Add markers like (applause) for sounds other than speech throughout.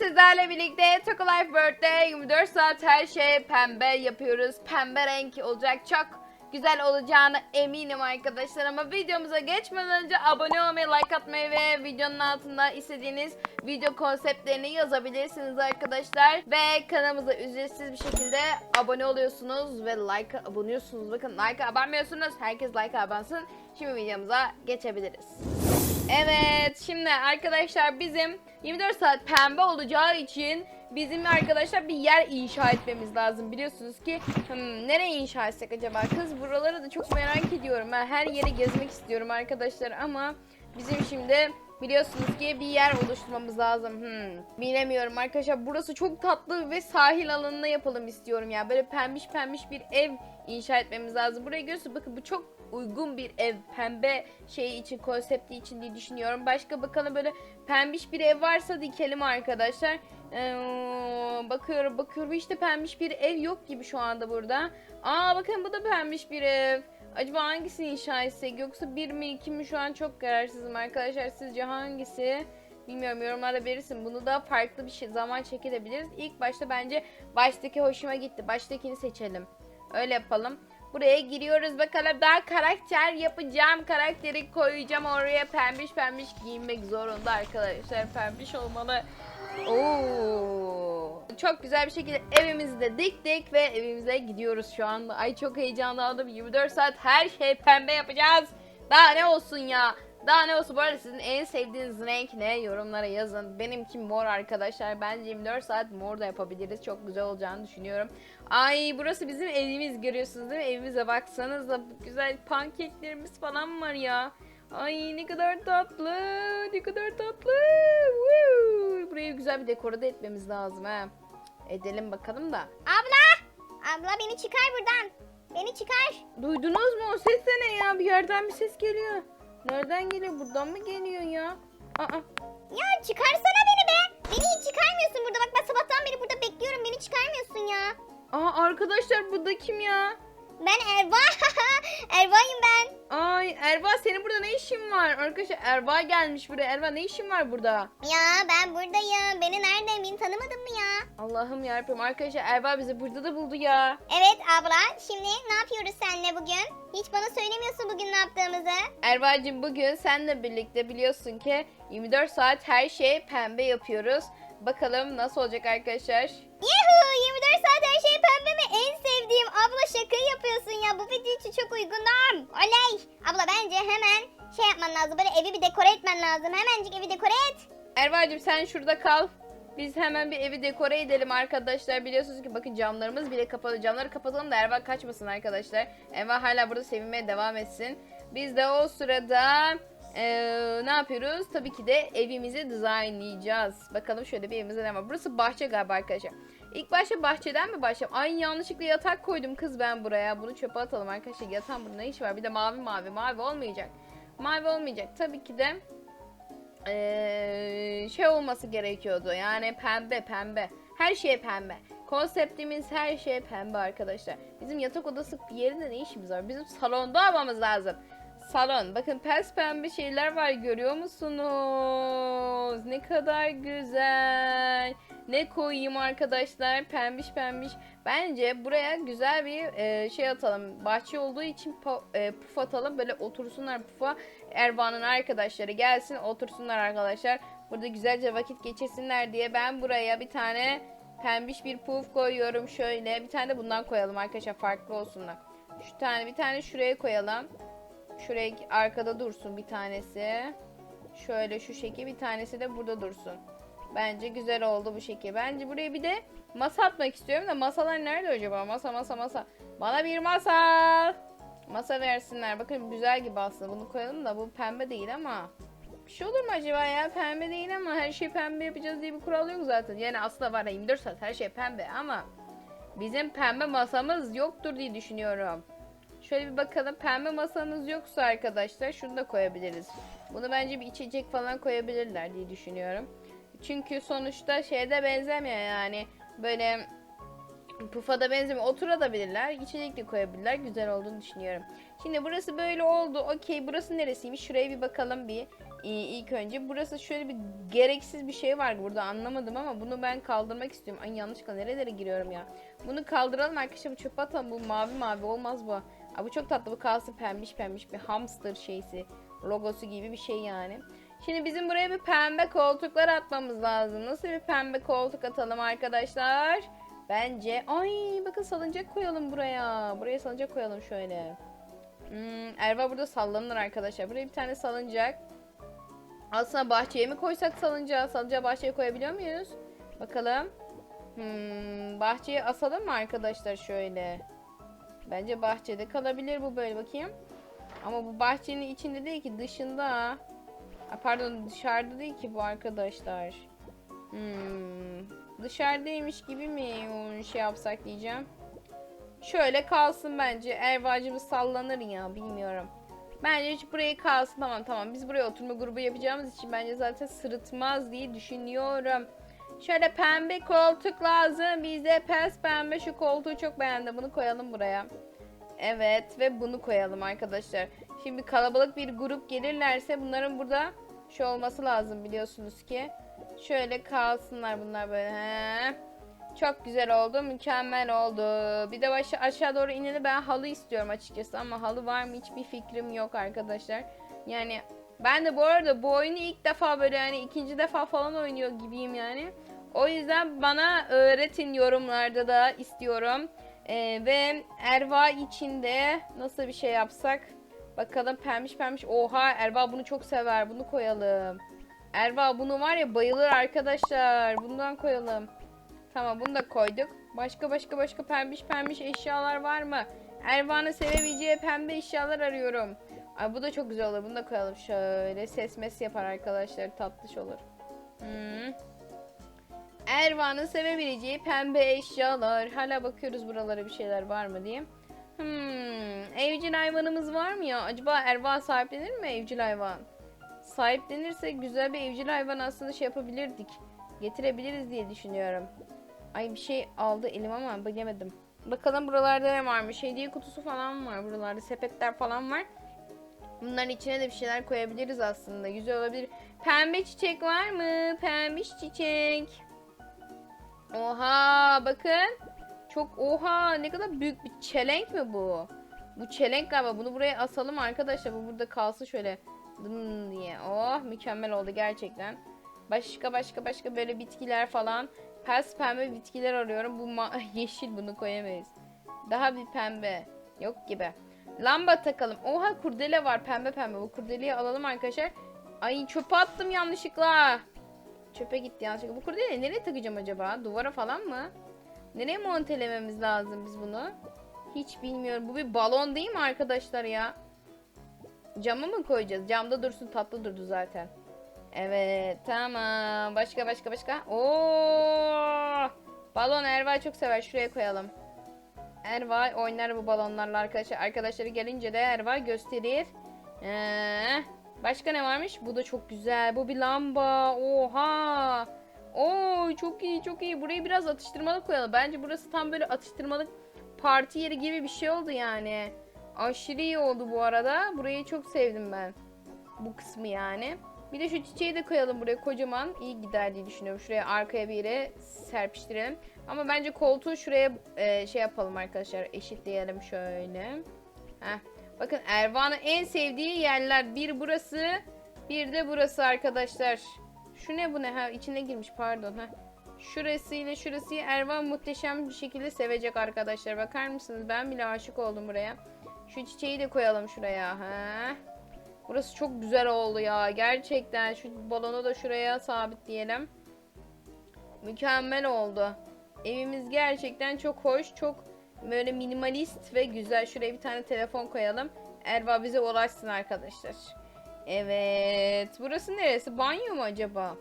sizlerle birlikte Toka Life Birthday 24 saat her şey pembe yapıyoruz. Pembe renk olacak. Çok güzel olacağını eminim arkadaşlar ama videomuza geçmeden önce abone olmayı, like atmayı ve videonun altında istediğiniz video konseptlerini yazabilirsiniz arkadaşlar. Ve kanalımıza ücretsiz bir şekilde abone oluyorsunuz ve like abonuyorsunuz. Bakın like abanmıyorsunuz. Herkes like abansın. Şimdi videomuza geçebiliriz. Evet şimdi arkadaşlar bizim 24 saat pembe olacağı için bizim arkadaşlar bir yer inşa etmemiz lazım. Biliyorsunuz ki hmm, nereye inşa etsek acaba? Kız buraları da çok merak ediyorum. Ben her yeri gezmek istiyorum arkadaşlar ama bizim şimdi biliyorsunuz ki bir yer oluşturmamız lazım. Hmm, bilemiyorum arkadaşlar. Burası çok tatlı ve sahil alanına yapalım istiyorum ya. Böyle pembiş pembiş bir ev inşa etmemiz lazım. Buraya görüyorsunuz bakın bu çok uygun bir ev pembe şeyi için konsepti için diye düşünüyorum. Başka bakalım böyle pembiş bir ev varsa dikelim arkadaşlar. Ee, bakıyorum bakıyorum işte pembiş bir ev yok gibi şu anda burada. Aa bakın bu da pembiş bir ev. Acaba hangisini inşa etsek yoksa bir mi iki mi şu an çok kararsızım arkadaşlar. Sizce hangisi? Bilmiyorum yorumlarda verirsin. Bunu da farklı bir şey zaman çekilebiliriz. İlk başta bence baştaki hoşuma gitti. Baştakini seçelim. Öyle yapalım. Buraya giriyoruz bakalım. Daha karakter yapacağım. Karakteri koyacağım oraya. Pembiş pembiş giyinmek zorunda arkadaşlar. Pembiş olmalı. Oo. Çok güzel bir şekilde evimizi de diktik ve evimize gidiyoruz şu anda. Ay çok heyecanlandım. 24 saat her şey pembe yapacağız. Daha ne olsun ya. Daha ne olsun bu arada sizin en sevdiğiniz renk ne yorumlara yazın. Benimki mor arkadaşlar. Bence 24 saat mor da yapabiliriz. Çok güzel olacağını düşünüyorum. Ay burası bizim evimiz görüyorsunuz değil mi? Evimize baksanıza bu güzel pankeklerimiz falan var ya. Ay ne kadar tatlı. Ne kadar tatlı. Woo! Burayı güzel bir dekore de etmemiz lazım ha. Edelim bakalım da. Abla! Abla beni çıkar buradan. Beni çıkar. Duydunuz mu? O ses de ne ya? Bir yerden bir ses geliyor. Nereden geliyor? Buradan mı geliyor ya? Aa. Ya çıkarsana beni be. Beni hiç çıkarmıyorsun burada. Bak ben sabahtan beri burada bekliyorum. Beni çıkarmıyorsun ya. Aa arkadaşlar bu da kim ya? Ben Erva. Ay Erva senin burada ne işin var? Arkadaşlar Erva gelmiş buraya. Erva ne işin var burada? Ya ben buradayım. Beni nereden beni tanımadın mı ya? Allah'ım yarabbim arkadaşlar Erva bizi burada da buldu ya. Evet abla. Şimdi ne yapıyoruz seninle bugün? Hiç bana söylemiyorsun bugün ne yaptığımızı. Erva'cığım bugün seninle birlikte biliyorsun ki 24 saat her şey pembe yapıyoruz. Bakalım nasıl olacak arkadaşlar? Yuhu 24 saat her şey pembe mi? En sevdiğim abla şaka yapıyorsun ya. Bu video için çok uygunum. Oley. Abla bence hemen şey yapman lazım. Böyle evi bir dekore etmen lazım. Hemencik evi dekore et. Erva'cığım sen şurada kal. Biz hemen bir evi dekore edelim arkadaşlar. Biliyorsunuz ki bakın camlarımız bile kapalı. Camları kapatalım da Erva kaçmasın arkadaşlar. Erva hala burada sevinmeye devam etsin. Biz de o sırada eee, ne yapıyoruz? Tabii ki de evimizi dizaynlayacağız. Bakalım şöyle bir evimizde ne var? Burası bahçe galiba arkadaşlar. İlk başta bahçeden mi başlayalım? Ay yanlışlıkla yatak koydum kız ben buraya. Bunu çöpe atalım arkadaşlar. Yatağın burada ne işi var? Bir de mavi mavi. Mavi olmayacak. Mavi olmayacak. Tabii ki de eee, şey olması gerekiyordu. Yani pembe pembe. Her şey pembe. Konseptimiz her şey pembe arkadaşlar. Bizim yatak odası yerinde ne işimiz var? Bizim salonda almamız lazım. Salon. Bakın pes pembe şeyler var görüyor musunuz? Ne kadar güzel. Ne koyayım arkadaşlar? Pembiş pembiş. Bence buraya güzel bir e, şey atalım. Bahçe olduğu için e, puf atalım. Böyle otursunlar pufa. Ervan'ın arkadaşları gelsin otursunlar arkadaşlar. Burada güzelce vakit geçirsinler diye ben buraya bir tane pembiş bir puf koyuyorum şöyle. Bir tane de bundan koyalım arkadaşlar farklı olsunlar. Şu tane bir tane şuraya koyalım. Şuraya arkada dursun bir tanesi. Şöyle şu şekil bir tanesi de burada dursun. Bence güzel oldu bu şekil. Bence buraya bir de masa atmak istiyorum da masalar nerede acaba? Masa masa masa. Bana bir masa. Masa versinler. Bakın güzel gibi aslında. Bunu koyalım da bu pembe değil ama. Bir şey olur mu acaba ya? Pembe değil ama her şeyi pembe yapacağız diye bir kural yok zaten. Yani aslında var ya 24 saat her şey pembe ama bizim pembe masamız yoktur diye düşünüyorum. Şöyle bir bakalım. Pembe masamız yoksa arkadaşlar şunu da koyabiliriz. Bunu bence bir içecek falan koyabilirler diye düşünüyorum. Çünkü sonuçta şeyde benzemiyor yani. Böyle pufa da benzemiyor. Oturabilirler. içecek de koyabilirler. Güzel olduğunu düşünüyorum. Şimdi burası böyle oldu. Okey burası neresiymiş? Şuraya bir bakalım bir. İlk önce burası şöyle bir gereksiz bir şey var burada anlamadım ama bunu ben kaldırmak istiyorum. Ay yanlışlıkla nerelere giriyorum ya. Bunu kaldıralım arkadaşlar bu çöpe atalım bu mavi mavi olmaz bu. Aa, bu çok tatlı bu kalsın pembiş pembiş bir hamster şeysi logosu gibi bir şey yani. Şimdi bizim buraya bir pembe koltuklar atmamız lazım. Nasıl bir pembe koltuk atalım arkadaşlar? Bence ay bakın salıncak koyalım buraya. Buraya salıncak koyalım şöyle. Hmm, Erva burada sallanır arkadaşlar. Buraya bir tane salıncak. Aslında bahçeye mi koysak salıncağı? Salıncağı bahçeye koyabiliyor muyuz? Bakalım. Hmm, bahçeye asalım mı arkadaşlar şöyle? Bence bahçede kalabilir bu böyle bakayım. Ama bu bahçenin içinde değil ki dışında. Aa, pardon dışarıda değil ki bu arkadaşlar. Hmm, dışarıdaymış gibi mi onu şey yapsak diyeceğim. Şöyle kalsın bence. Ervacımız sallanır ya bilmiyorum. Bence hiç buraya kalsın tamam tamam. Biz buraya oturma grubu yapacağımız için bence zaten sırıtmaz diye düşünüyorum. Şöyle pembe koltuk lazım. Bize pes pembe şu koltuğu çok beğendim. Bunu koyalım buraya. Evet ve bunu koyalım arkadaşlar. Şimdi kalabalık bir grup gelirlerse bunların burada şu olması lazım biliyorsunuz ki. Şöyle kalsınlar bunlar böyle. He. Çok güzel oldu. Mükemmel oldu. Bir de başı aşağı doğru ineni ben halı istiyorum açıkçası ama halı var mı hiçbir fikrim yok arkadaşlar. Yani ben de bu arada bu oyunu ilk defa böyle yani ikinci defa falan oynuyor gibiyim yani. O yüzden bana öğretin yorumlarda da istiyorum. Ee, ve Erva içinde nasıl bir şey yapsak? Bakalım pembiş pembiş. Oha Erva bunu çok sever. Bunu koyalım. Erva bunu var ya bayılır arkadaşlar. Bundan koyalım. Tamam bunu da koyduk. Başka başka başka pembiş pembiş eşyalar var mı? Erva'nın sevebileceği pembe eşyalar arıyorum. Ay bu da çok güzel olur. Bunu da koyalım şöyle. Ses mes yapar arkadaşlar. Tatlış olur. Hmm. Erva'nın sevebileceği pembe eşyalar. Hala bakıyoruz buralara bir şeyler var mı diye. Hmm. Evcil hayvanımız var mı ya? Acaba Erva sahiplenir mi evcil hayvan? Sahiplenirse güzel bir evcil hayvan aslında şey yapabilirdik. Getirebiliriz diye düşünüyorum. Ay bir şey aldı elim ama bilemedim. Bakalım buralarda ne varmış. Hediye kutusu falan var buralarda. Sepetler falan var. Bunların içine de bir şeyler koyabiliriz aslında. Güzel olabilir. Pembe çiçek var mı? Pembiş çiçek. Oha bakın. Çok oha ne kadar büyük bir çelenk mi bu? Bu çelenk galiba. Bunu buraya asalım arkadaşlar. Bu burada kalsın şöyle. Dım diye. Oh mükemmel oldu gerçekten. Başka başka başka böyle bitkiler falan. Pes pembe bitkiler arıyorum. Bu (laughs) yeşil bunu koyamayız. Daha bir pembe. Yok gibi. Lamba takalım. Oha kurdele var pembe pembe. Bu kurdeleyi alalım arkadaşlar. Ay çöpe attım yanlışlıkla. Çöpe gitti yanlışlıkla. Bu kurdeleyi nereye takacağım acaba? Duvara falan mı? Nereye montelememiz lazım biz bunu? Hiç bilmiyorum. Bu bir balon değil mi arkadaşlar ya? Cama mı koyacağız? Camda dursun tatlı durdu zaten. Evet tamam. Başka başka başka. Oo! Balon Erva çok sever. Şuraya koyalım. Erva oynar bu balonlarla arkadaşlar. Arkadaşları gelince de Erva gösterir. Ee, başka ne varmış? Bu da çok güzel. Bu bir lamba. Oha. Oo çok iyi çok iyi. Burayı biraz atıştırmalık koyalım. Bence burası tam böyle atıştırmalık parti yeri gibi bir şey oldu yani. Aşırı iyi oldu bu arada. Burayı çok sevdim ben. Bu kısmı yani. Bir de şu çiçeği de koyalım buraya kocaman. iyi gider diye düşünüyorum. Şuraya arkaya bir yere serpiştirelim. Ama bence koltuğu şuraya e, şey yapalım arkadaşlar. Eşitleyelim şöyle. Heh. Bakın Ervan'ın en sevdiği yerler. Bir burası. Bir de burası arkadaşlar. Şu ne bu ne? Ha içine girmiş pardon. Ha. Şurası ile şurası Ervan muhteşem bir şekilde sevecek arkadaşlar. Bakar mısınız? Ben bile aşık oldum buraya. Şu çiçeği de koyalım şuraya. Ha. Burası çok güzel oldu ya. Gerçekten şu balonu da şuraya sabitleyelim. Mükemmel oldu. Evimiz gerçekten çok hoş, çok böyle minimalist ve güzel. Şuraya bir tane telefon koyalım. Erva bize ulaşsın arkadaşlar. Evet. Burası neresi? Banyo mu acaba?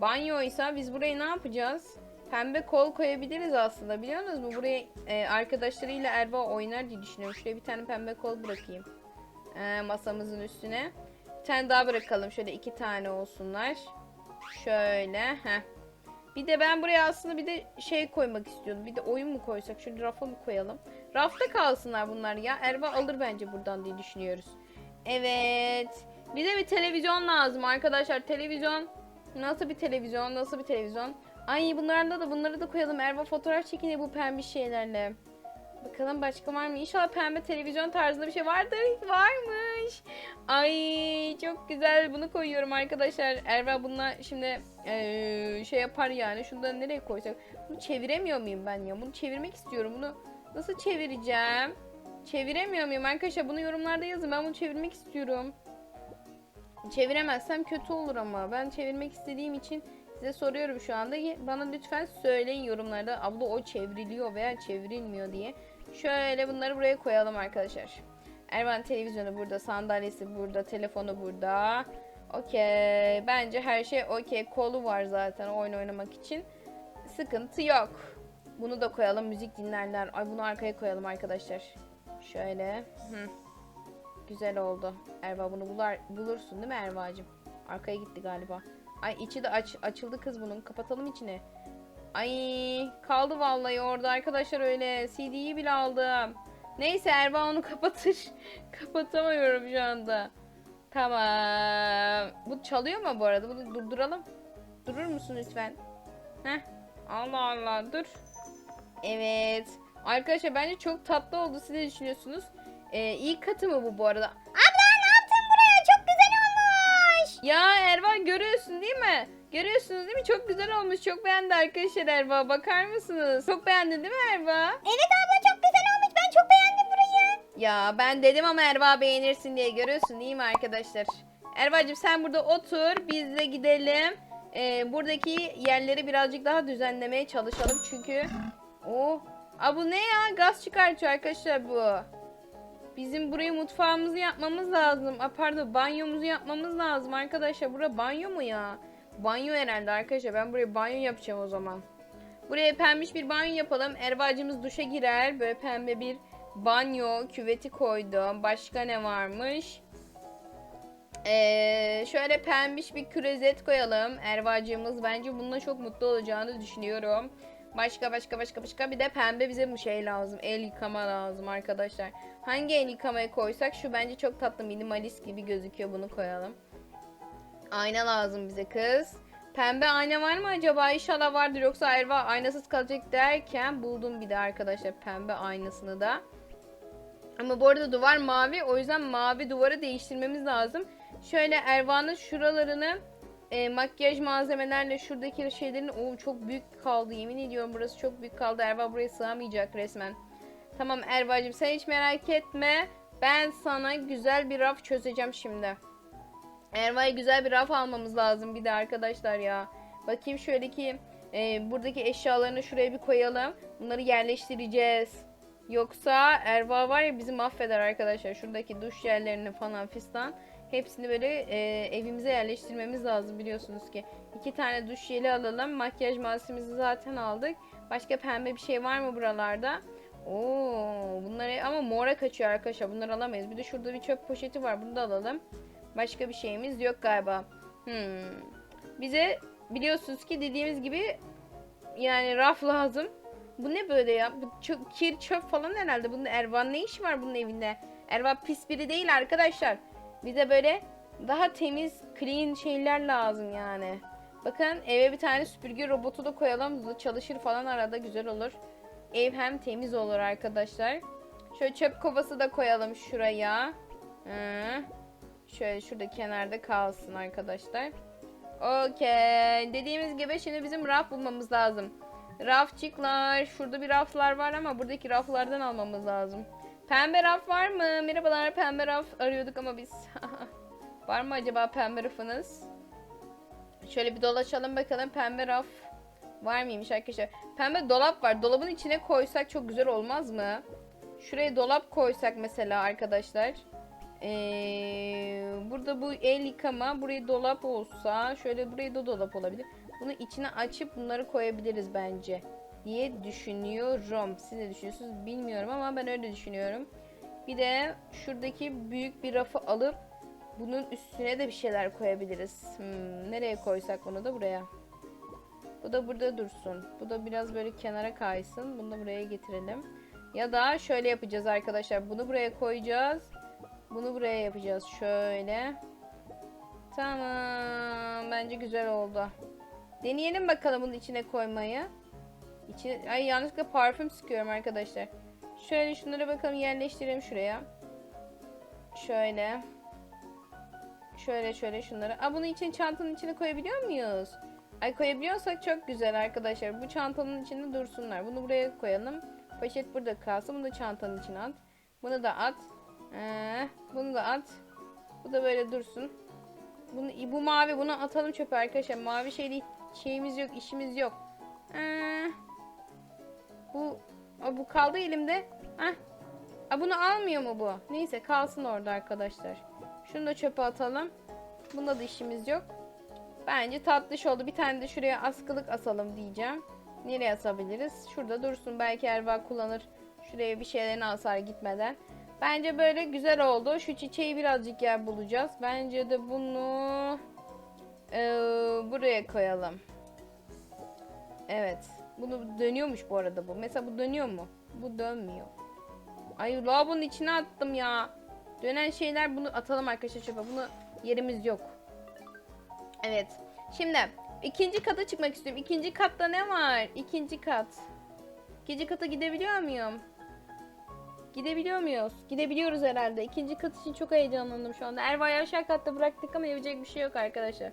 Banyoysa biz buraya ne yapacağız? Pembe kol koyabiliriz aslında biliyor musunuz mu? Buraya e, arkadaşlarıyla Erva oynar diye düşünüyorum. Şuraya bir tane pembe kol bırakayım. E, masamızın üstüne. Bir tane daha bırakalım. Şöyle iki tane olsunlar. Şöyle. Heh. Bir de ben buraya aslında bir de şey koymak istiyordum. Bir de oyun mu koysak? Şöyle rafa mı koyalım? Rafta kalsınlar bunlar ya. Erva alır bence buradan diye düşünüyoruz. Evet. Bize bir televizyon lazım arkadaşlar. Televizyon. Nasıl bir televizyon? Nasıl bir televizyon? Ay bunlarda da bunları da koyalım. Erva fotoğraf çekiniyor bu pembe şeylerle. Bakalım başka var mı? İnşallah pembe televizyon tarzında bir şey vardır. Varmış. Ay çok güzel. Bunu koyuyorum arkadaşlar. Erva bununla şimdi eee, şey yapar yani. Şunu da nereye koysak? Bunu çeviremiyor muyum ben ya? Bunu çevirmek istiyorum. Bunu nasıl çevireceğim? Çeviremiyor muyum arkadaşlar? Bunu yorumlarda yazın. Ben bunu çevirmek istiyorum. Çeviremezsem kötü olur ama. Ben çevirmek istediğim için size soruyorum şu anda. Bana lütfen söyleyin yorumlarda. Abla o çevriliyor veya çevrilmiyor diye. Şöyle bunları buraya koyalım arkadaşlar. Ervan televizyonu burada, sandalyesi burada, telefonu burada. Okey. Bence her şey okey. Kolu var zaten oyun oynamak için. Sıkıntı yok. Bunu da koyalım. Müzik dinlerler. Ay bunu arkaya koyalım arkadaşlar. Şöyle. Hı. Güzel oldu. Erva bunu bular, bulursun değil mi Erva'cığım? Arkaya gitti galiba. Ay içi de aç, açıldı kız bunun. Kapatalım içini. Ay kaldı vallahi orada arkadaşlar öyle. CD'yi bile aldım. Neyse Erva onu (laughs) kapatır. Kapatamıyorum şu anda. Tamam. Bu çalıyor mu bu arada? Bunu durduralım. Durur musun lütfen? Heh. Allah Allah dur. Evet. Arkadaşlar bence çok tatlı oldu. Siz ne düşünüyorsunuz? Ee, ilk katı mı bu bu arada? Abla Ya Ervan görüyorsun değil mi? Görüyorsunuz değil mi? Çok güzel olmuş. Çok beğendi arkadaşlar Erva. Bakar mısınız? Çok beğendin değil mi Erva? Evet abla çok güzel olmuş. Ben çok beğendim burayı. Ya ben dedim ama Erva beğenirsin diye görüyorsun değil mi arkadaşlar? Erva'cığım sen burada otur. Biz de gidelim. Ee, buradaki yerleri birazcık daha düzenlemeye çalışalım. Çünkü... Oh. Aa bu ne ya? Gaz çıkartıyor arkadaşlar bu. Bizim burayı mutfağımızı yapmamız lazım. Aa, pardon banyomuzu yapmamız lazım arkadaşlar. Bura banyo mu ya? Banyo herhalde arkadaşlar. Ben buraya banyo yapacağım o zaman. Buraya pembiş bir banyo yapalım. Erva'cığımız duşa girer. Böyle pembe bir banyo küveti koydum. Başka ne varmış? Ee, şöyle pembiş bir kürezet koyalım. Erva'cığımız bence bununla çok mutlu olacağını düşünüyorum. Başka başka başka başka bir de pembe bize bu şey lazım. El yıkama lazım arkadaşlar. Hangi el yıkamayı koysak şu bence çok tatlı minimalist gibi gözüküyor. Bunu koyalım. Ayna lazım bize kız. Pembe ayna var mı acaba? İnşallah vardır yoksa Erva aynasız kalacak derken buldum bir de arkadaşlar pembe aynasını da. Ama bu arada duvar mavi o yüzden mavi duvarı değiştirmemiz lazım. Şöyle Erva'nın şuralarını e, makyaj malzemelerle şuradaki şeylerin o çok büyük kaldı yemin ediyorum burası çok büyük kaldı. Erva buraya sığamayacak resmen. Tamam Erva'cığım sen hiç merak etme. Ben sana güzel bir raf çözeceğim şimdi. Erva'ya güzel bir raf almamız lazım bir de arkadaşlar ya. Bakayım şöyle ki e, buradaki eşyalarını şuraya bir koyalım. Bunları yerleştireceğiz. Yoksa Erva var ya bizi mahveder arkadaşlar. Şuradaki duş yerlerini falan fistan. Hepsini böyle e, evimize yerleştirmemiz lazım biliyorsunuz ki. İki tane duş jeli alalım. Makyaj malzememizi zaten aldık. Başka pembe bir şey var mı buralarda? Oo, bunları ama mora kaçıyor arkadaşlar. Bunları alamayız. Bir de şurada bir çöp poşeti var. Bunu da alalım. Başka bir şeyimiz yok galiba. Hmm. Bize biliyorsunuz ki dediğimiz gibi yani raf lazım. Bu ne böyle ya? Bu çö- kir çöp falan herhalde. Bunun Ervan ne işi var bunun evinde? Ervan pis biri değil arkadaşlar. Bize böyle daha temiz, clean şeyler lazım yani. Bakın eve bir tane süpürge robotu da koyalım. Çalışır falan arada güzel olur. Ev hem temiz olur arkadaşlar. Şöyle çöp kovası da koyalım şuraya. Hı. Şöyle şurada kenarda kalsın arkadaşlar. Okey. Dediğimiz gibi şimdi bizim raf bulmamız lazım. Rafçıklar. Şurada bir raflar var ama buradaki raflardan almamız lazım. Pembe raf var mı? Merhabalar pembe raf arıyorduk ama biz. (laughs) var mı acaba pembe rafınız? Şöyle bir dolaşalım bakalım pembe raf var mıymış arkadaşlar. Pembe dolap var. Dolabın içine koysak çok güzel olmaz mı? Şuraya dolap koysak mesela arkadaşlar. Ee, burada bu el yıkama burayı dolap olsa şöyle burayı da dolap olabilir. Bunu içine açıp bunları koyabiliriz bence diye düşünüyorum. Siz ne düşünüyorsunuz bilmiyorum ama ben öyle düşünüyorum. Bir de şuradaki büyük bir rafı alıp bunun üstüne de bir şeyler koyabiliriz. Hmm, nereye koysak bunu da buraya. Bu da burada dursun. Bu da biraz böyle kenara kaysın. Bunu da buraya getirelim. Ya da şöyle yapacağız arkadaşlar. Bunu buraya koyacağız. Bunu buraya yapacağız. Şöyle. Tamam. Bence güzel oldu. Deneyelim bakalım bunun içine koymayı. İçine, ay yanlışlıkla parfüm sıkıyorum arkadaşlar. Şöyle şunları bakalım yerleştirelim şuraya. Şöyle. Şöyle şöyle şunları. Aa bunu için çantanın içine koyabiliyor muyuz? Ay koyabiliyorsak çok güzel arkadaşlar. Bu çantanın içinde dursunlar. Bunu buraya koyalım. Poşet burada kalsın. Bunu da çantanın içine at. Bunu da at. Ee, bunu da at. Bu da böyle dursun. Bunu, bu mavi bunu atalım çöpe arkadaşlar. Mavi şeyli şeyimiz yok, işimiz yok. Ee, bu bu kaldı elimde. Heh. Aa, bunu almıyor mu bu? Neyse kalsın orada arkadaşlar. Şunu da çöpe atalım. Bunda da işimiz yok. Bence tatlış oldu. Bir tane de şuraya askılık asalım diyeceğim. Nereye asabiliriz? Şurada dursun. Belki Erva kullanır. Şuraya bir şeylerini asar gitmeden. Bence böyle güzel oldu. Şu çiçeği birazcık yer bulacağız. Bence de bunu eee, buraya koyalım. Evet. Bunu dönüyormuş bu arada bu. Mesela bu dönüyor mu? Bu dönmüyor. Ay lavabonun içine attım ya. Dönen şeyler bunu atalım arkadaşlar çöpe. Bunu yerimiz yok. Evet. Şimdi ikinci kata çıkmak istiyorum. İkinci katta ne var? İkinci kat. İkinci kata gidebiliyor muyum? Gidebiliyor muyuz? Gidebiliyoruz herhalde. İkinci kat için çok heyecanlandım şu anda. Erva'yı aşağı katta bıraktık ama yapacak bir şey yok arkadaşlar.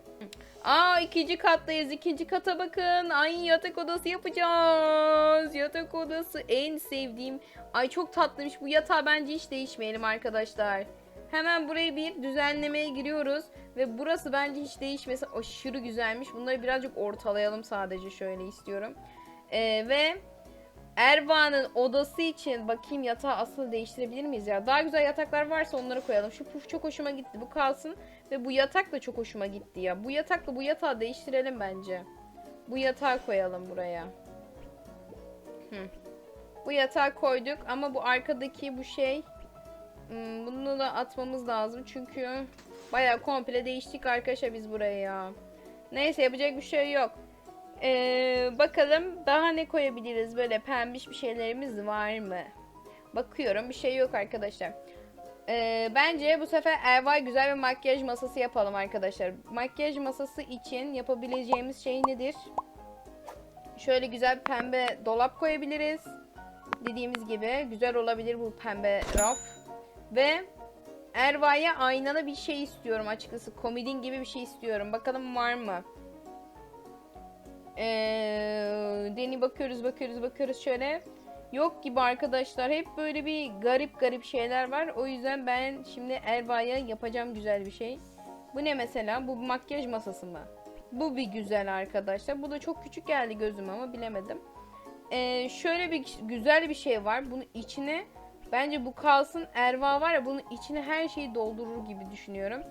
Aa ikinci kattayız. İkinci kata bakın. Ay yatak odası yapacağız. Yatak odası en sevdiğim. Ay çok tatlıymış. Bu yatağı bence hiç değişmeyelim arkadaşlar. Hemen burayı bir düzenlemeye giriyoruz. Ve burası bence hiç değişmesi aşırı güzelmiş. Bunları birazcık ortalayalım sadece şöyle istiyorum. Ee, ve Erva'nın odası için bakayım yatağı asıl değiştirebilir miyiz ya? Daha güzel yataklar varsa onları koyalım. Şu puf çok hoşuma gitti. Bu kalsın. Ve bu yatak da çok hoşuma gitti ya. Bu yatakla bu yatağı değiştirelim bence. Bu yatağı koyalım buraya. Hı. Bu yatağı koyduk ama bu arkadaki bu şey hmm, bunu da atmamız lazım çünkü baya komple değiştik arkadaşlar biz buraya ya. Neyse yapacak bir şey yok. Ee, bakalım daha ne koyabiliriz böyle pembiş bir şeylerimiz var mı? Bakıyorum bir şey yok arkadaşlar. Ee, bence bu sefer Ervay güzel bir makyaj masası yapalım arkadaşlar. Makyaj masası için yapabileceğimiz şey nedir? Şöyle güzel pembe dolap koyabiliriz. Dediğimiz gibi güzel olabilir bu pembe raf. Ve Erva'ya aynalı bir şey istiyorum açıkçası. Komodin gibi bir şey istiyorum. Bakalım var mı? Ee, deni bakıyoruz bakıyoruz bakıyoruz şöyle. Yok gibi arkadaşlar. Hep böyle bir garip garip şeyler var. O yüzden ben şimdi Erva'ya yapacağım güzel bir şey. Bu ne mesela? Bu makyaj masası mı? Bu bir güzel arkadaşlar. Bu da çok küçük geldi gözüme ama bilemedim. Ee, şöyle bir güzel bir şey var. Bunun içine bence bu kalsın. Erva var ya bunun içine her şeyi doldurur gibi düşünüyorum.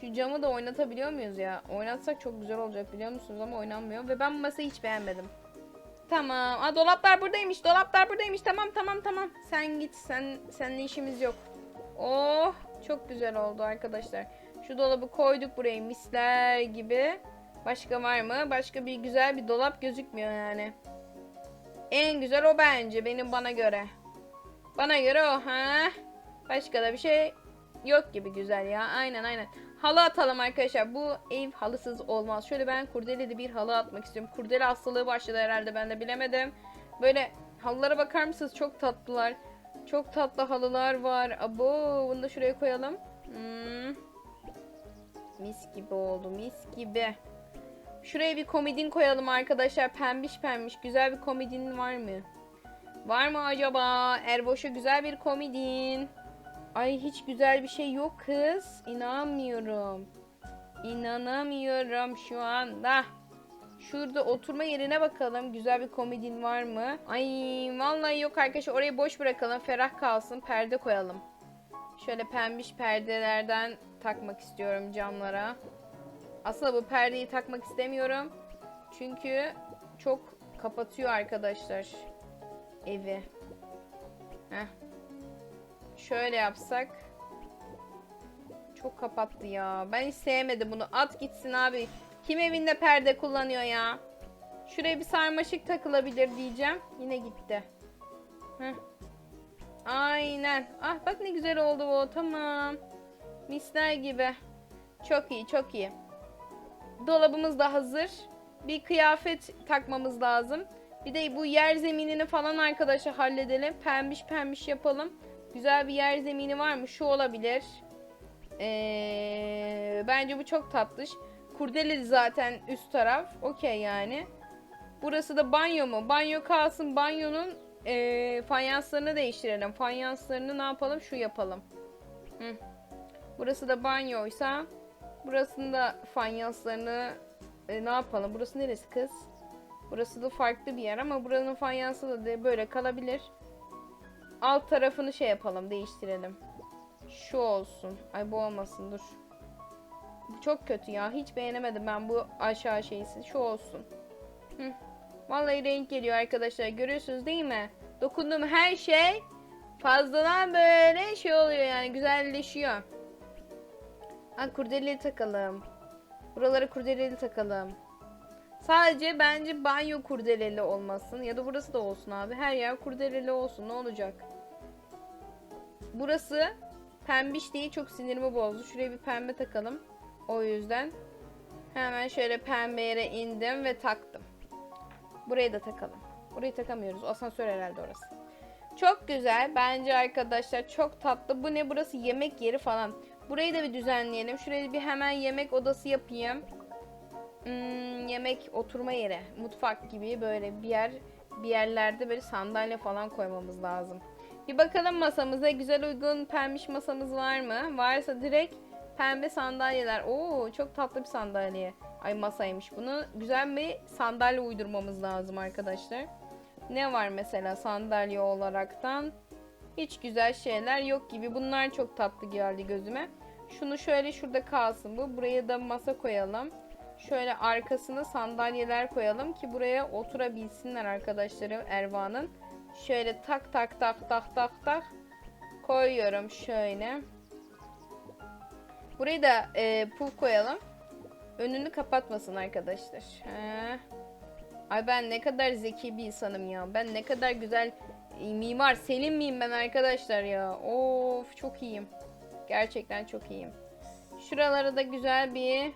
Şu camı da oynatabiliyor muyuz ya? Oynatsak çok güzel olacak biliyor musunuz ama oynanmıyor. Ve ben bu masayı hiç beğenmedim. Tamam. Aa, dolaplar buradaymış. Dolaplar buradaymış. Tamam tamam tamam. Sen git. Sen seninle işimiz yok. Oh çok güzel oldu arkadaşlar. Şu dolabı koyduk buraya misler gibi. Başka var mı? Başka bir güzel bir dolap gözükmüyor yani. En güzel o bence benim bana göre. Bana göre o ha. Başka da bir şey yok gibi güzel ya. Aynen aynen. Halı atalım arkadaşlar. Bu ev halısız olmaz. Şöyle ben kurdeleli bir halı atmak istiyorum. Kurdele hastalığı başladı herhalde ben de bilemedim. Böyle halılara bakar mısınız? Çok tatlılar. Çok tatlı halılar var. Abo bunu da şuraya koyalım. Hmm. Mis gibi oldu. Mis gibi. Şuraya bir komodin koyalım arkadaşlar. Pembiş pembiş. Güzel bir komodin var mı? Var mı acaba? Erboş'a güzel bir komodin. Ay hiç güzel bir şey yok kız. İnanmıyorum. İnanamıyorum şu anda. Şurada oturma yerine bakalım. Güzel bir komodin var mı? Ay vallahi yok arkadaşlar. Orayı boş bırakalım. Ferah kalsın. Perde koyalım. Şöyle pembiş perdelerden takmak istiyorum camlara. Aslında bu perdeyi takmak istemiyorum. Çünkü çok kapatıyor arkadaşlar evi. Heh. Şöyle yapsak. Çok kapattı ya. Ben hiç sevmedim bunu. At gitsin abi. Kim evinde perde kullanıyor ya? Şuraya bir sarmaşık takılabilir diyeceğim. Yine gitti. Heh. Aynen. Ah bak ne güzel oldu bu. Tamam. Misler gibi. Çok iyi çok iyi. dolabımız da hazır. Bir kıyafet takmamız lazım. Bir de bu yer zeminini falan arkadaşlar halledelim. Pembiş pembiş yapalım. Güzel bir yer zemini var mı? Şu olabilir. Ee, bence bu çok tatlış. Kurdele zaten üst taraf. Okey yani. Burası da banyo mu? Banyo kalsın. Banyonun ee, fayanslarını değiştirelim. Fayanslarını ne yapalım? Şu yapalım. Hı. Burası da banyoysa burasının da fayanslarını e, ne yapalım? Burası neresi kız? Burası da farklı bir yer ama buranın fayansı da böyle kalabilir. Alt tarafını şey yapalım, değiştirelim. Şu olsun. Ay bu olmasın dur. Bu çok kötü ya. Hiç beğenemedim ben bu aşağı şeysi. Şu olsun. Hı. Vallahi renk geliyor arkadaşlar. Görüyorsunuz değil mi? Dokunduğum her şey fazladan böyle şey oluyor yani güzelleşiyor. Ha kurdeleli takalım. Buralara kurdeleli takalım. Sadece bence banyo kurdeleli olmasın. Ya da burası da olsun abi. Her yer kurdeleli olsun. Ne olacak? Burası pembiş değil. Çok sinirimi bozdu. Şuraya bir pembe takalım. O yüzden. Hemen şöyle pembe yere indim ve taktım. Burayı da takalım. Burayı takamıyoruz. Asansör herhalde orası. Çok güzel. Bence arkadaşlar çok tatlı. Bu ne? Burası yemek yeri falan. Burayı da bir düzenleyelim. Şuraya bir hemen yemek odası yapayım. Hmm, yemek oturma yeri. Mutfak gibi böyle bir yer bir yerlerde böyle sandalye falan koymamız lazım. Bir bakalım masamıza güzel uygun pembiş masamız var mı? Varsa direkt pembe sandalyeler. Oo çok tatlı bir sandalye. Ay masaymış. Bunu güzel bir sandalye uydurmamız lazım arkadaşlar. Ne var mesela sandalye olaraktan? Hiç güzel şeyler yok gibi. Bunlar çok tatlı geldi gözüme. Şunu şöyle şurada kalsın bu. Buraya da masa koyalım. Şöyle arkasına sandalyeler koyalım ki buraya oturabilsinler arkadaşlarım Erva'nın. Şöyle tak tak tak tak tak tak koyuyorum şöyle. Burayı da e, puf koyalım. Önünü kapatmasın arkadaşlar. He. Ay ben ne kadar zeki bir insanım ya. Ben ne kadar güzel e, mimar Selim miyim ben arkadaşlar ya. Of çok iyiyim. Gerçekten çok iyiyim. Şuralara da güzel bir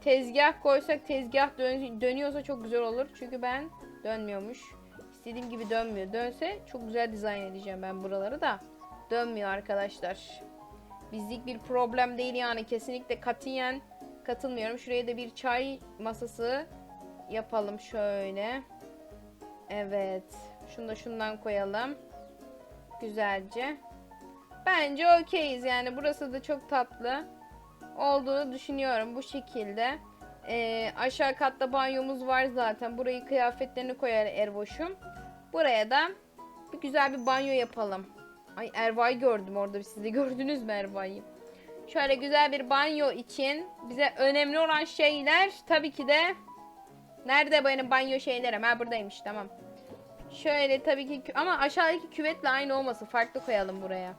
tezgah koysak tezgah dön- dönüyorsa çok güzel olur. Çünkü ben dönmüyormuş. İstediğim gibi dönmüyor. Dönse çok güzel dizayn edeceğim ben buraları da. Dönmüyor arkadaşlar. Bizlik bir problem değil yani. Kesinlikle katiyen katılmıyorum. Şuraya da bir çay masası yapalım şöyle. Evet. Şunu da şundan koyalım. Güzelce. Bence okeyiz yani. Burası da çok tatlı olduğunu düşünüyorum bu şekilde. Ee, aşağı katta banyomuz var zaten. Burayı kıyafetlerini koyar Erboş'um. Buraya da bir güzel bir banyo yapalım. Ay Erva'yı gördüm orada. Siz de gördünüz mü Erva'yı? Şöyle güzel bir banyo için bize önemli olan şeyler tabii ki de Nerede benim banyo şeylerim? Ha buradaymış tamam. Şöyle tabii ki ama aşağıdaki küvetle aynı olmasın. Farklı koyalım buraya.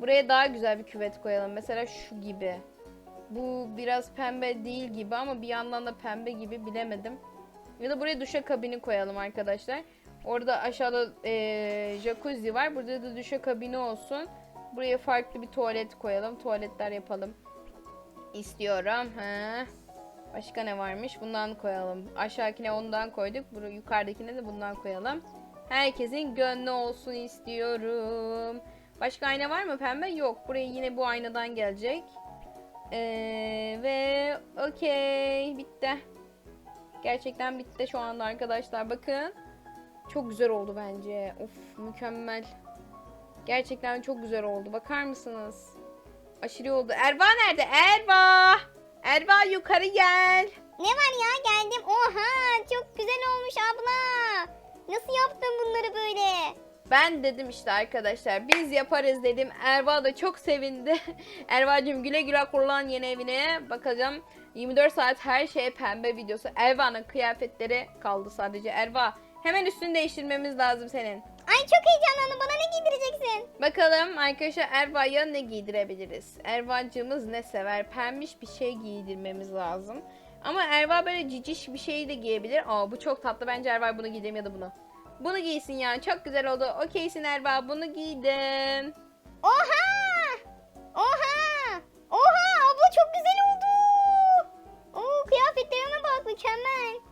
Buraya daha güzel bir küvet koyalım. Mesela şu gibi. Bu biraz pembe değil gibi ama bir yandan da pembe gibi bilemedim. Ya da buraya duşakabini koyalım arkadaşlar. Orada aşağıda eee jacuzzi var. Burada da duşakabini olsun. Buraya farklı bir tuvalet koyalım. Tuvaletler yapalım. İstiyorum. He. Başka ne varmış? Bundan koyalım. Aşağıdakine ondan koyduk. Buraya yukarıdakine de bundan koyalım. Herkesin gönlü olsun istiyorum. Başka ayna var mı pembe? Yok. Buraya yine bu aynadan gelecek. Ee, ve okey bitti. Gerçekten bitti şu anda arkadaşlar. Bakın. Çok güzel oldu bence. Of mükemmel. Gerçekten çok güzel oldu. Bakar mısınız? Aşırı oldu. Erva nerede? Erva! Erva yukarı gel. Ne var ya geldim. Oha çok güzel olmuş abla. Nasıl yaptın bunları böyle? Ben dedim işte arkadaşlar biz yaparız dedim. Erva da çok sevindi. (laughs) Erva'cığım güle güle kullan yeni evine. Bakacağım 24 saat her şey pembe videosu. Erva'nın kıyafetleri kaldı sadece. Erva hemen üstünü değiştirmemiz lazım senin. Ay çok heyecanlandım. Bana ne giydireceksin? Bakalım arkadaşlar Erva'ya ne giydirebiliriz? Erva'cığımız ne sever? Pembiş bir şey giydirmemiz lazım. Ama Erva böyle ciciş bir şey de giyebilir. Aa bu çok tatlı. Bence Erva bunu giydireyim ya da bunu. Bunu giysin ya. Çok güzel oldu. Okeysin Erva. Bunu giydin. Oha! Oha!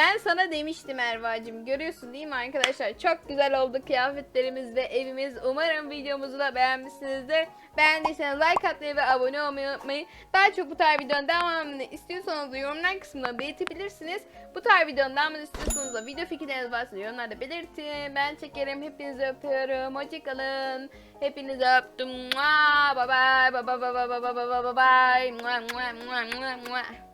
Ben sana demiştim Erva'cığım. Görüyorsun değil mi arkadaşlar? Çok güzel oldu kıyafetlerimiz ve evimiz. Umarım videomuzu da beğenmişsinizdir. Beğendiyseniz like atmayı ve abone olmayı unutmayın. Daha çok bu tarz videonun devamını istiyorsanız da yorumlar kısmına belirtebilirsiniz. Bu tarz videonun devamını istiyorsanız da video fikirleriniz varsa yorumlarda belirtin. Ben çekerim. Hepinizi öpüyorum. Hoşçakalın. Hepinizi öptüm. Bye bye bye bye bye bye bye bye bye bye bye.